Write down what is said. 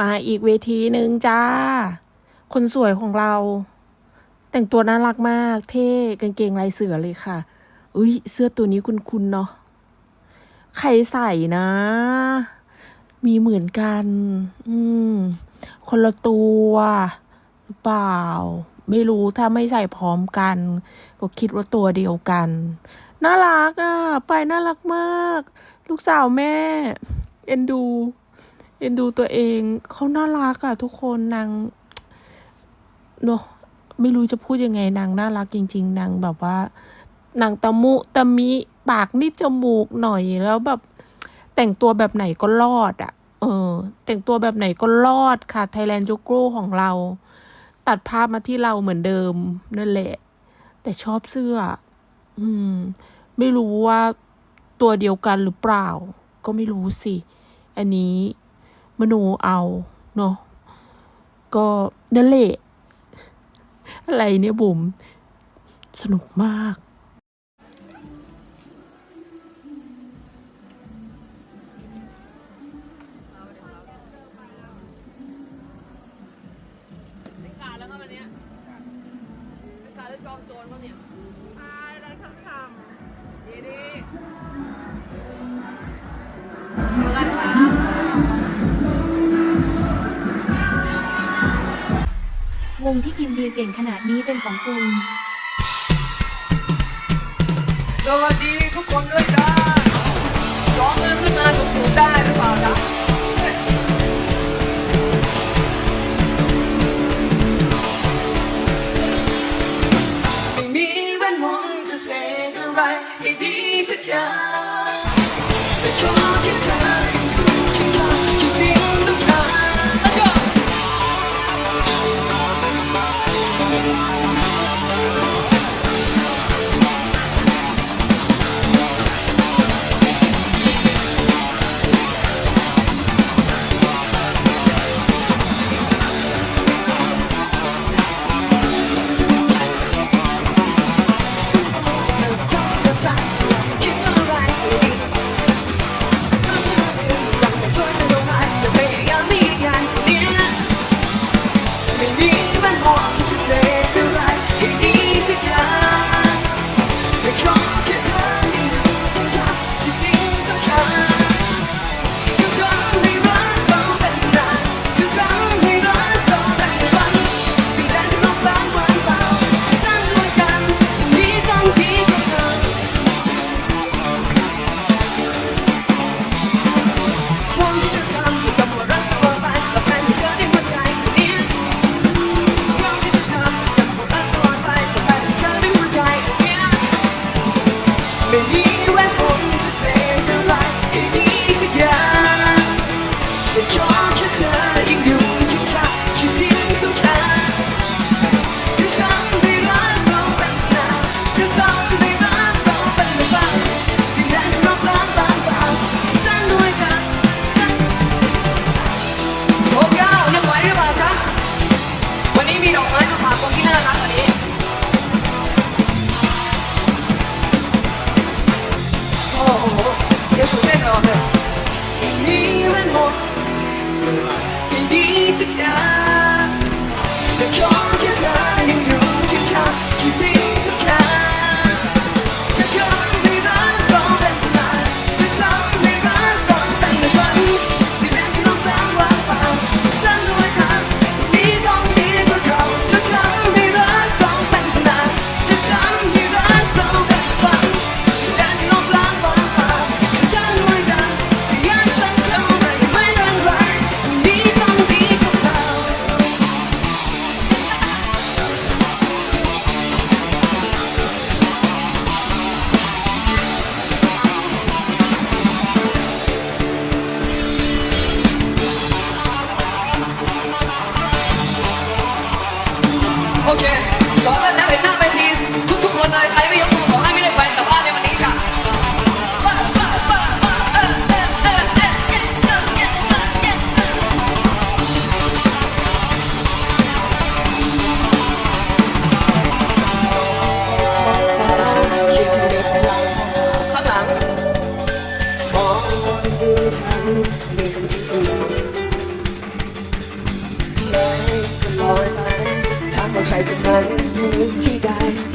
มาอีกเวทีหนึ่งจ้า คนสวยของเรา แต่งตัวน่ารักมาก เท่กางเกงลายเสือเลยค่ะ อุ้ยเสื้อตัวนี้คุณๆเนาะ ใครใส่นะ มีเหมือนกัน อืม คนละตัวหรือเปล่า ไม่รู้ถ้าไม่ใส่พร้อมกัน ก็คิดว่าตัวเดียวกัน น่ารักอะ ไปน่ารักมาก ลูกสาวแม่ เอ็นดู เอ็นดูตัวเองเขาน่ารักอะทุกคนนางเนอะไม่รู้จะพูดยังไงนางน่ารักจริง ๆนางแบบว่านางตะมุตะมิปากนิดจมูกหน่อยแล้วแบบ แต่งตัวแบบไหนก็รอดอะเออ แต่งตัวแบบไหนก็รอดค่ะ Thailand j o g o ของเรา ตัดภาพมาที่เราเหมือนเดิมนั่นแหละ แต่ชอบเสื้อ อืม ไม่รู้ว่าตัวเดียวกันหรือเปล่า ก็ไม่รู้สิ อันนี้ มโนเอาเนาะก็นั่นแหละอะไรเนี่ยบุ๋มสนุกมากเป็ งที่กินเบียร์เก่งขนาดนี้เป็นของคุณสวัสดีทุกคนด้วยจ้าสองมือขึ้นมาสูงๆได้หรือเปล่าจ๊ะไม่มีแว่นมองจะเสกอะไรให้ดีสักอย่าง ไโอเคพอมกันแล้วเห็นหน้าไปทีทุกๆคนเลยใครไม่ยกมือขอให้ไม่ได้ไปแต่ว่าในวันนี้ค่ะข้างหลังมองบนดูทาง ใครคนนั้นที่ได้